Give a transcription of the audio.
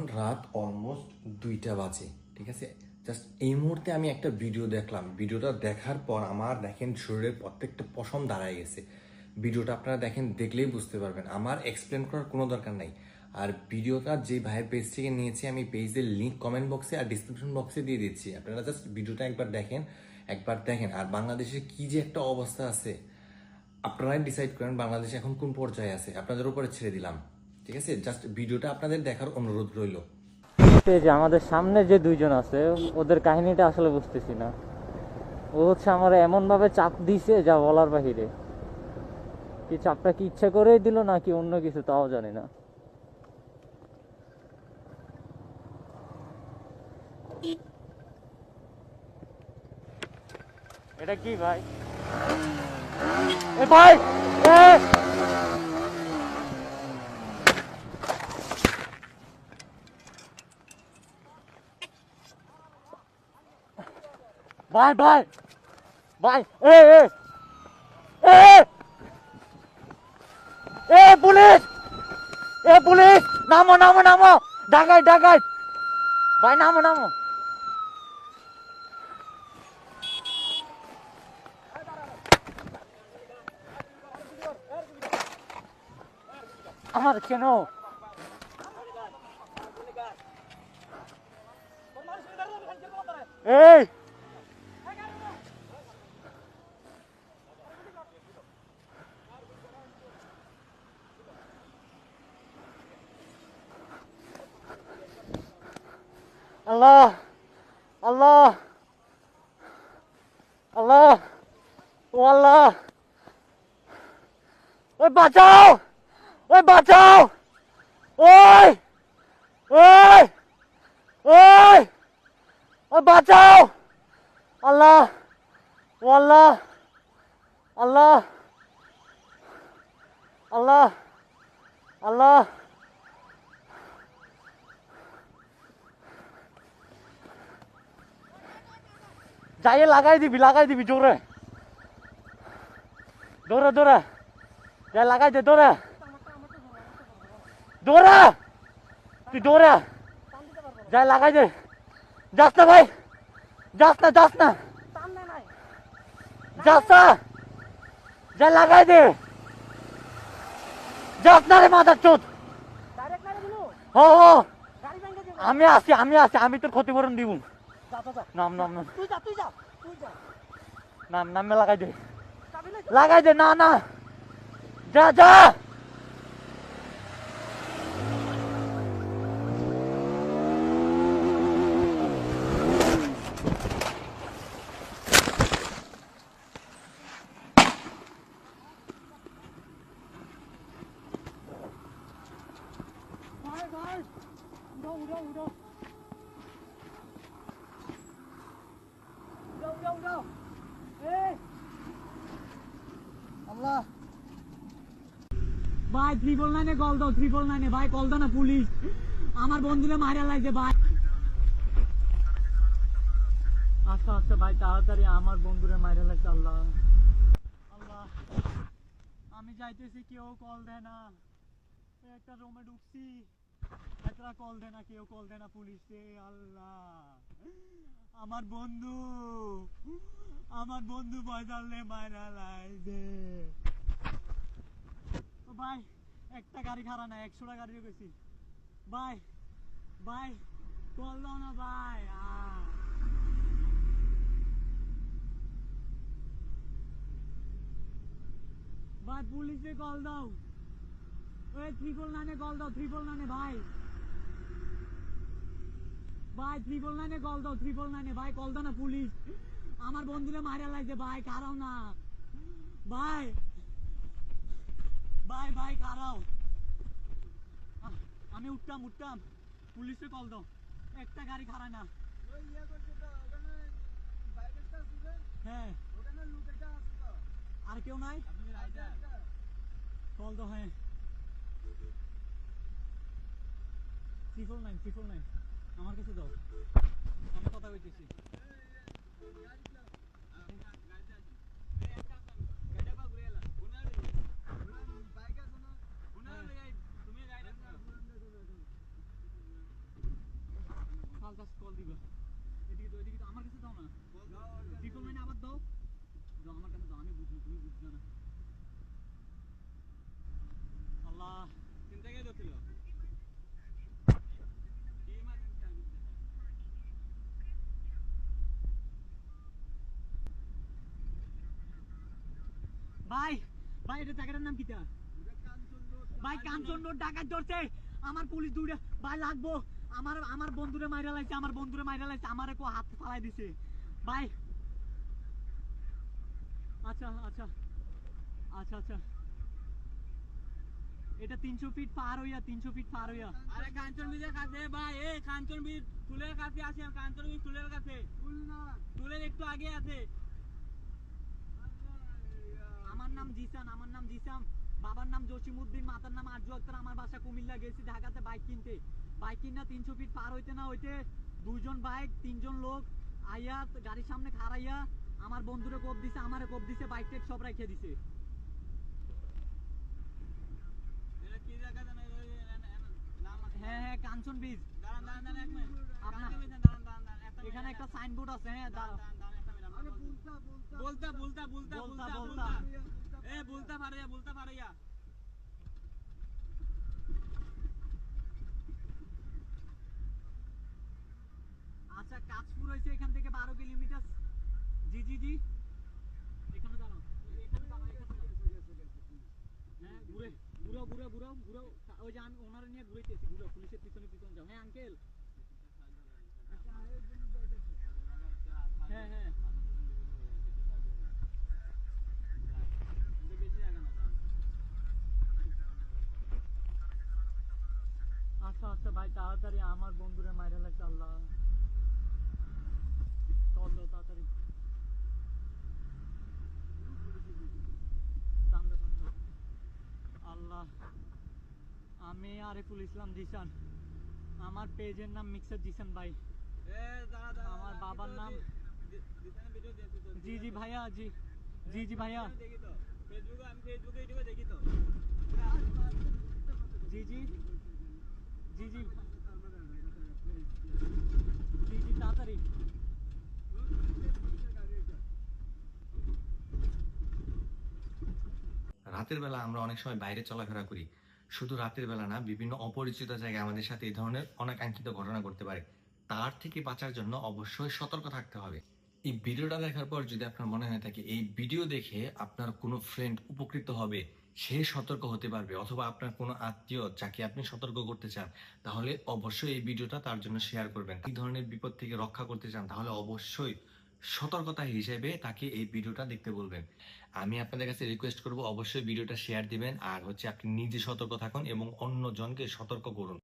এখন রাত অলমোস্ট দুইটা বাজে, ঠিক আছে? জাস্ট এই মুহূর্তে আমি একটা ভিডিও দেখলাম। ভিডিওটা দেখার পর আমার দেখেন শরীরের প্রত্যেকটা পশম দাঁড়ায় গেছে। ভিডিওটা আপনারা দেখেন, দেখলেই বুঝতে পারবেন। আমার এক্সপ্লেন করার কোনো দরকার নাই। আর ভিডিওটা যে ভাইয়ের পেজ থেকে নিয়েছি, আমি পেজের লিঙ্ক কমেন্ট বক্সে আর ডিসক্রিপশন বক্সে দিয়ে দিচ্ছি। আপনারা জাস্ট ভিডিওটা একবার দেখেন একবার দেখেন। আর বাংলাদেশে কি যে একটা অবস্থা আছে, আপনারাই ডিসাইড করেন বাংলাদেশ এখন কোন পর্যায়ে আছে। আপনাদের উপরে ছেড়ে দিলাম। ঠিক আছে? জাস্ট ভিডিওটা আপনাদের দেখার অনুরোধ রইল। যে আমাদের সামনে যে দুইজন আছে, ওদের কাহিনীটা আসলে বুঝতেছি না। ও হচ্ছে আমার এমন ভাবে চাপ দিছে যা বলার বাহিরে। কি চাপটা কি ইচ্ছা করেই দিল নাকি অন্য কিছু তাও জানি না। এটা কি ভাই? এ ভাই! এ! ভাই ভাই ভাই এ এ এ এ পুলিশ এ পুলিশ নামো নামো নামো ডাকাই ডাকাই ভাই নামো নামো আমার কেন এই আল্লাহ আল্লাহ আল্লাহ ও আল্লাহ ওই বাঁচাও ওই বাঁচাও ওই ওই ওই ওই বাঁচাও আল্লাহ ও আল্লাহ আল্লাহ আল্লাহ আল্লাহ যাইয়ে লাগাই দিবি লাগাই দিবি জোরে। দৌড়ে দৌড়ে। যাই লাগাই দে দৌড়ে। দৌড়ে! তুই দৌড়ে। যাই লাগাই দে। যাস না ভাই। যাস না যাস না। যাস না। যাই লাগাই দে। যাস না রে মাথার চোদ। হ আমি আছি আমি আছি আমি তোর ক্ষতিপূরণ দিব। নাম নাম নাম নাম নামে লাগাই দে লাগাই দে না না যা যা ভাই ত্রিপল নাইনে কল দাও ত্রিপল নাইনে ভাই কল দাও না পুলিশ আমার বন্ধুরে মারা লাগছে, ভাই। আচ্ছা আচ্ছা ভাই, তাড়াতাড়ি আমার বন্ধুরে মারা লাগছে, আল্লাহ। আল্লাহ, আমি যাইতেছি, কেউ কল দেয় না। একটা রুমে ঢুকছি। একটা কল দেয় না, কেউ কল দেয় না পুলিশে আল্লাহ। আমার বন্ধু। আমার বন্ধু পয়সালে মারা ও ভাই, একটা গাড়ি খারাপ না একশোটা গাড়ি গেছি ভাই ভাই দাও না ভাই ভাই, পুলিশে কল দাও। ওই ত্রিপল নাইনে কল দাও ত্রিপল নাইনে ভাই। ভাই ত্রিপল নাইনে কল দাও ত্রিপল নাইনে ভাই, কল দাও না পুলিশ। আমার বন্ধুরা মারা লাগছে ভাই কারাও না। ভাই ভাই ভাই কারাও আমি উঠতাম উঠতাম। পুলিশে কল দাও। একটা গাড়ি খারায় না। হ্যাঁ। আর কেউ নাই? কল দাও হ্যাঁ। ট্রিপল নাইন ট্রিপল নাইন আমার কাছে দাও। আমি কথা কইতেছি দিবা এদিকে তো এদিকে তো আমার কাছে দাও না ট্রিপল লাইনে আবার দাও দাও আমার কাছে দাও আমি বুঝব তুমি বুঝবে না আল্লাহ তিন থেকে ধরছিল কি মাছ ভাই ভাই এটা জায়গাটার নাম কিটা ভাই কাঞ্চন রোড ডাকাত ধরছে। আমার পুলিশ দৌড়ে ভাই লাগবো। আমার আমার বন্ধুরে মাইরা লাইছে আমার বন্ধুরে মাইরা লাইছে আমারে কো হাত ফালাই দিছে। ভাই। আচ্ছা আচ্ছা আচ্ছা আচ্ছা। এটা তিনশো ফিট পার হইয়া তিনশো ফিট পার হইয়া। আরে কাঞ্চন বীজের কাছে ভাই এই কাঞ্চন বীজ ফুলের কাছে আছে কাঞ্চন বীজ ফুলের কাছে ফুলের একটু আগে আছে আমার নাম জিসান আমার নাম জিসাম বাবার নাম জসিমউদ্দিন মাতার নাম আরজু আক্তার আমার বাসা কুমিল্লা গেছি ঢাকাতে বাইক কিনতে। বাইক কিনা তিনশো ফিট পার হইতে না হইতে দুইজন বাইক তিনজন লোক আইয়া গাড়ির সামনে খাড়াইয়া আমার বন্ধুরে কোপ দিছে আমারে কোপ দিছে বাইক টেক সব রেখে দিছে। হ্যাঁ হ্যাঁ কাঞ্চন বীজ এখানে একটা সাইনবোর্ড আছে হ্যাঁ দাঁড়ান বলতা বলতা বলতা বলতা, বলতা। পারিয়া আচ্ছা কাজপুর হয়েছে এখান থেকে বারো কিলোমিটার। জি। জি জি এখানে দাঁড়াও হ্যাঁ ঘুরে ঘুরো ঘুরো ওই যে ওনারা নিয়ে ঘুরেতেছি ঘুরো পুলিশের পিছনে পিছনে হ্যাঁ কিন্তু বেশি জায়গা না দাঁড়ান। আচ্ছা ভাই তাড়াতাড়ি আমার বন্ধুরে মাইরা লাগছে আল্লাহ। চল তাড়াতাড়ি। আল্লাহ আমি আরিফুল ইসলাম জিসান আমার পেজের নাম মিক্সার জিসান ভাই। আমার বাবার নাম। জি জি ভাইয়া জি জি জি ভাইয়া। জি জি। রাতের বেলা আমরা অনেক সময় বাইরে চলাফেরা করি। শুধু রাতের বেলা না, বিভিন্ন অপরিচিত জায়গায় আমাদের সাথে এই ধরনের অনাকাঙ্ক্ষিত ঘটনা ঘটতে পারে। তার থেকে বাঁচার জন্য অবশ্যই সতর্ক থাকতে হবে। এই ভিডিওটা দেখার পর যদি আপনার মনে হয় থাকে, এই ভিডিও দেখে আপনার কোনো ফ্রেন্ড উপকৃত হবে। সে সতর্ক হতে পারবে অথবা আপনার কোনো আত্মীয় যাকে আপনি সতর্ক করতে চান, তাহলে অবশ্যই এই ভিডিওটা তার জন্য শেয়ার করবেন। এই ধরনের বিপদ থেকে রক্ষা করতে চান, তাহলে অবশ্যই সতর্কতা হিসেবে তাকে এই ভিডিওটা দেখতে বলবেন। আমি আপনাদের কাছে রিকোয়েস্ট করব, অবশ্যই ভিডিওটা শেয়ার দিবেন, আর হচ্ছে আপনি নিজে সতর্ক থাকুন এবং অন্যজনকে সতর্ক করুন।